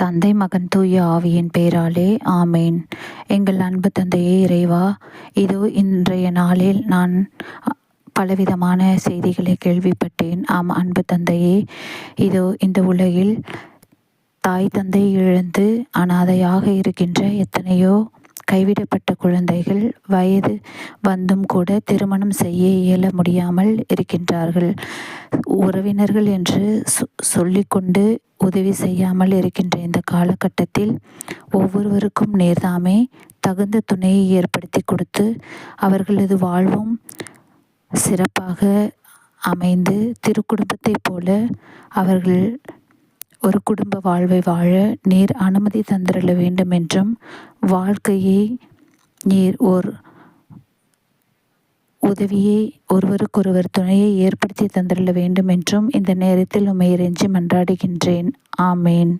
தந்தை மகன் தூய ஆவியின் பெயராலே ஆமேன். எங்கள் அன்பு தந்தையே இறைவா இதோ இன்றைய நாளில் நான் பலவிதமான செய்திகளை கேள்விப்பட்டேன். ஆம் அன்பு தந்தையே இதோ இந்த உலகில் தாய் தந்தை இழந்து அனாதையாக இருக்கின்ற எத்தனையோ கைவிடப்பட்ட குழந்தைகள் வயது வந்தும் கூட திருமணம் செய்ய இயல முடியாமல் இருக்கின்றார்கள். உறவினர்கள் என்று சொல்லிக்கொண்டு உதவி செய்யாமல் இருக்கின்ற இந்த காலகட்டத்தில் ஒவ்வொருவருக்கும் நேர்தாமே தகுந்த துணையை ஏற்படுத்தி கொடுத்து அவர்களது வாழ்வும் சிறப்பாக அமைந்து திருக்குடும்பத்தைப் போல அவர்கள் ஒரு குடும்ப வாழ்வை வாழ நீர் அனுமதி தந்திரல வேண்டும் என்றும் வாழ்க்கையை நீர் ஓர் உதவியை ஒருவருக்கொருவர் துணையை ஏற்படுத்தி தந்திரல வேண்டும் என்றும் இந்த நேரத்தில் உண்மை இறைஞ்சி மன்றாடுகின்றேன். ஆமேன்.